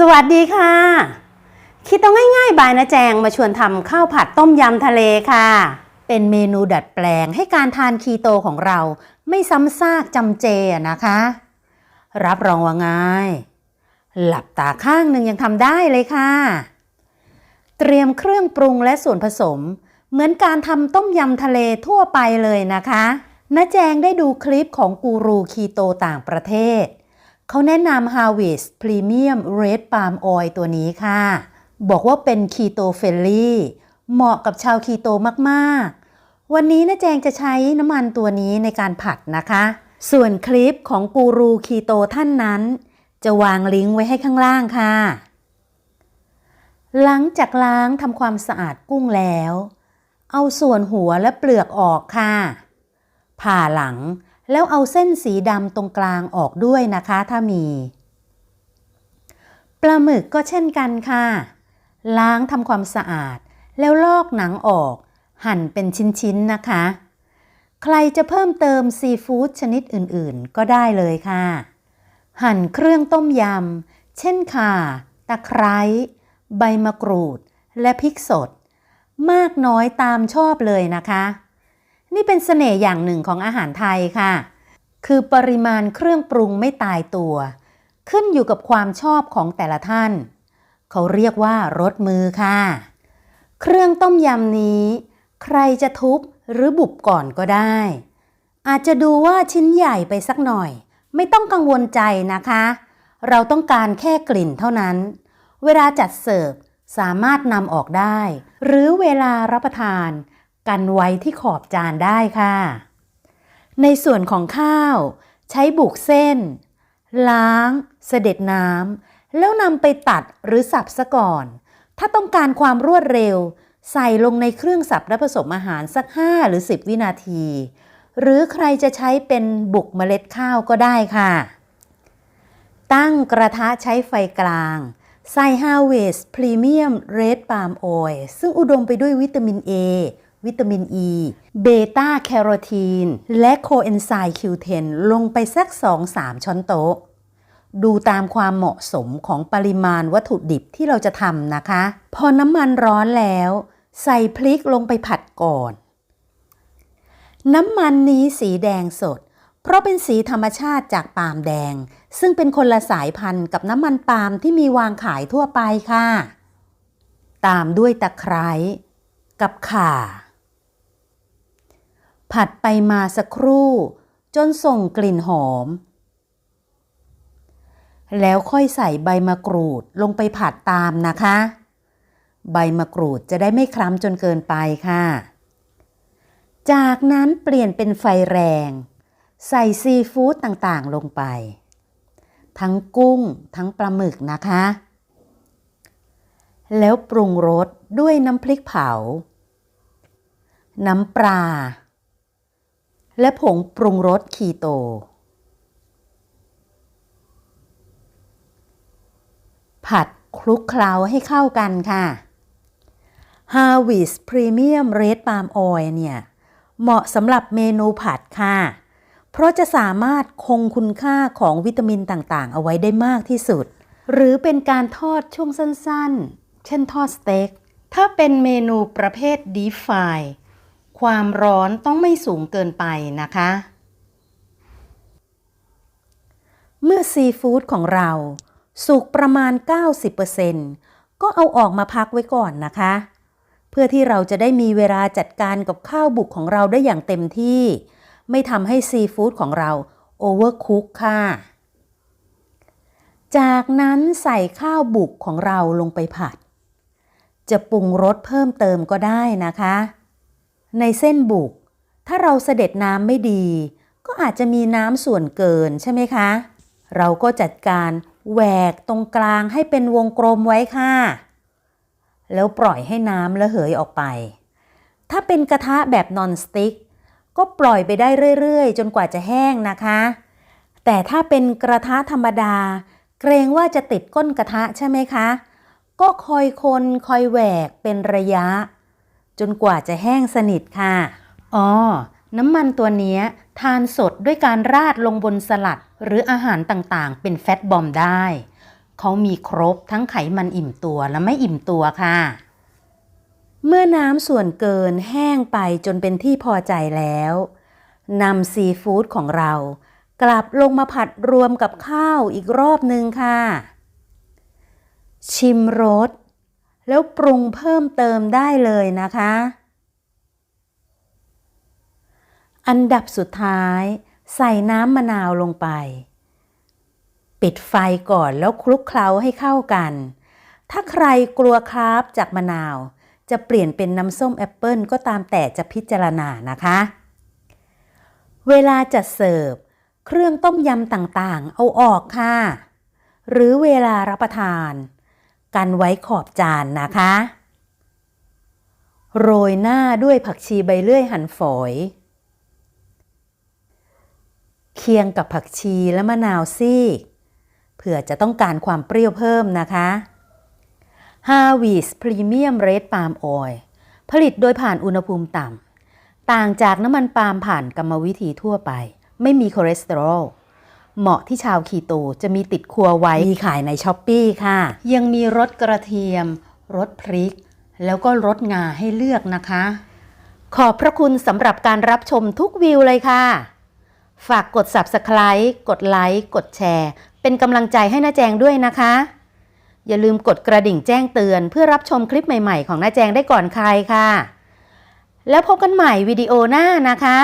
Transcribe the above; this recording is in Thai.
สวัสดีค่ะ คิดต้องง่ายๆ บายนะแจงมาชวนทำข้าวผัดต้มยำทะเลค่ะ เป็นเมนูดัดแปลงให้การทานคีโตของเรา ไม่ซ้ำซากจำเจนะคะ รับรองว่าง่าย หลับตาข้างหนึ่งยังทำได้เลยค่ะ เตรียมเครื่องปรุงและส่วนผสม เหมือนการทำต้มยำทะเลทั่วไปเลยนะคะน้าแจงได้ดูคลิปของกูรูคีโตต่างประเทศ เขาแนะนำ Harvest Premium Red Palm Oil ตัวนี้ค่ะ บอกว่าเป็นคีโตเฟลลี่เหมาะกับชาวคีโตมากๆ วันนี้น้าแจงจะใช้น้ำมันตัวนี้ในการผัดนะคะ ส่วนคลิปของกูรูคีโตท่านนั้น จะวางลิงก์ไว้ให้ข้างล่างค่ะ หลังจากล้างทำความสะอาดกุ้งแล้ว เอาส่วนหัวและเปลือกออกค่ะ ผ่าหลัง แล้วเอาเส้นสีดำตรงกลางออกด้วยนะคะถ้ามี ปลาหมึกก็เช่นกันค่ะ ล้างทำความสะอาด แล้วลอกหนังออก หั่นเป็นชิ้นๆนะคะ ใครจะเพิ่มเติมซีฟู้ดชนิดอื่นๆ ก็ได้เลยค่ะ หั่นเครื่องต้มยำ เช่นข่า ตะไคร้ ใบมะกรูด และพริกสด มากน้อยตามชอบเลยนะคะ นี่เป็นเสน่ห์อย่างหนึ่งของอาหารไทยค่ะ คือปริมาณเครื่องปรุงไม่ตายตัว ขึ้นอยู่กับความชอบของแต่ละท่าน เขาเรียกว่ารสมือค่ะ เครื่องต้มยำนี้ ใครจะทุบหรือบุบก่อนก็ได้ อาจจะดูว่าชิ้นใหญ่ไปสักหน่อย ไม่ต้องกังวลใจนะคะ เราต้องการแค่กลิ่นเท่านั้น เวลาจัดเสิร์ฟสามารถนำออกได้ หรือเวลารับประทาน กันไว้ที่ขอบจานได้ค่ะ ในส่วนของข้าว ใช้บุกเส้น ล้าง เสด็จน้ำแล้วนำไปตัดหรือสับซะก่อน ถ้าต้องการความรวดเร็ว ใส่ลงในเครื่องสับและผสมอาหารสัก 5 หรือ 10 วินาที หรือใครจะใช้เป็นบุกเมล็ดข้าวก็ได้ค่ะ ตั้งกระทะใช้ไฟกลางใส่ Harvest Premium Red Palm Oil ซึ่งอุดมไปด้วยวิตามิน A วิตามิน E เบต้าแคโรทีน และโคเอนไซม์ Q10 ลงไปสัก 2-3 ช้อนโต๊ะ ดูตามความเหมาะสมของปริมาณวัตถุดิบที่เราจะทำนะคะ พอน้ำมันร้อนแล้ว ใส่พริกลงไปผัดก่อน น้ำมันนี้สีแดงสด เพราะเป็นสีธรรมชาติจากปาล์มแดง ซึ่งเป็นคนละสายพันธุ์กับน้ำมันปาล์มที่มีวางขายทั่วไปค่ะ ตามด้วยตะไคร้กับข่า ผัดไปมาสักครู่ จนส่งกลิ่นหอม แล้วค่อยใส่ใบมะกรูดลงไปผัดตามนะคะ ใบมะกรูดจะได้ไม่คล้ำจนเกินไปค่ะ จากนั้นเปลี่ยนเป็นไฟแรง ใส่ซีฟู้ดต่างๆลงไป ทั้งกุ้งทั้งปลาหมึกนะคะ แล้วปรุงรสด้วยน้ำพริกเผา น้ำปลา และผงปรุงรสคีโต ผัดคลุกเคล้าให้เข้ากันค่ะ Harvest Premium Red Palm Oil เนี่ย เหมาะสำหรับเมนูผัดค่ะ เพราะจะสามารถคงคุณค่าของวิตามินต่างๆ เอาไว้ได้มากที่สุด หรือเป็นการทอดช่วงสั้นๆ เช่นทอดสเต็ก ถ้าเป็นเมนูประเภท Deep Fry ความร้อนต้องไม่สูงเกินไปนะคะ เมื่อซีฟู้ดของเรา สุกประมาณ 90%ก็เอาออกมาพักไว้ก่อนนะคะ เพื่อที่เราจะได้มีเวลาจัดการกับข้าวบุกของเราได้อย่างเต็มที่ ไม่ทำให้ซีฟู้ดของเราโอเวอร์คุกค่ะ จากนั้นใส่ข้าวบุกของเราลงไปผัด จะปรุงรสเพิ่มเติมก็ได้นะคะ ในเส้นบุก ถ้าเราเสด็จน้ำไม่ดี ก็อาจจะมีน้ำส่วนเกินใช่ไหมคะ เราก็จัดการแหวกตรงกลางให้เป็นวงกลมไว้ค่ะ แล้วปล่อยให้น้ำระเหยออกไป ถ้าเป็นกระทะแบบนอนสติ๊กก็ปล่อยไปได้เรื่อยๆ จนกว่าจะแห้งนะคะ แต่ถ้าเป็นกระทะธรรมดา เกรงว่าจะติดก้นกระทะใช่ไหมคะ ก็คอยคนคอยแหวกเป็นระยะ จนกว่าจะแห้งสนิทค่ะ อ๋อ น้ำมันตัวเนี้ยทานสดด้วยการราดลงบนสลัด หรืออาหารต่างๆ เป็นแฟตบอมได้ขเขามีครบทั้งไขมันอิ่มตัวและไม่อิ่มตัวค่ะ เมื่อน้ำส่วนเกินแห้งไปจนเป็นที่พอใจแล้วนำซีฟู้ดของเรา กลับลงมาผัดรวมกับข้าวอีกรอบหนึ่งค่ะ ชิมรส แล้วปรุงเพิ่มเติมได้เลยนะคะ อันดับสุดท้าย ใส่น้ำมะนาวลงไป ปิดไฟก่อนแล้วคลุกเคล้าให้เข้ากัน ถ้าใครกลัวคราฟจากมะนาว จะเปลี่ยนเป็นน้ำส้มแอปเปิลก็ตามแต่จะพิจารณานะคะ เวลาจัดเสิร์ฟ เครื่องต้มยำต่างๆ เอาออกค่ะ หรือเวลารับประทาน กันไว้ขอบจานนะคะ โรยหน้าด้วยผักชีใบเลื่อยหั่นฝอย เคียงกับผักชีและมะนาวซีก เผื่อจะต้องการความเปรี้ยวเพิ่มนะคะ h a r v e s Premium Red Palm Oil ผลิตโดยผ่านอุณหภูมิต่ำ ต่างจากน้ำมันปาล์มผ่านกรรมวิธีทั่วไป ไม่มีคอเลสเตอรอล เหมาะที่ชาวคีโตจะมีติดครัวไว้ มีขายในช้อปปีค่ะ ยังมีรสกระเทียม รสพริก แล้วก็รสงาให้เลือกนะคะ ขอบพระคุณสำหรับการรับชมทุกวิวเลยค่ะ ฝากกด Subscribe กดไลค์ กดแชร์ เป็นกำลังใจให้น้าแจงด้วยนะคะ อย่าลืมกดกระดิ่งแจ้งเตือนเพื่อรับชมคลิปใหม่ๆ ของน้าแจงได้ก่อนใครค่ะ แล้วพบกันใหม่วิดีโอหน้านะคะ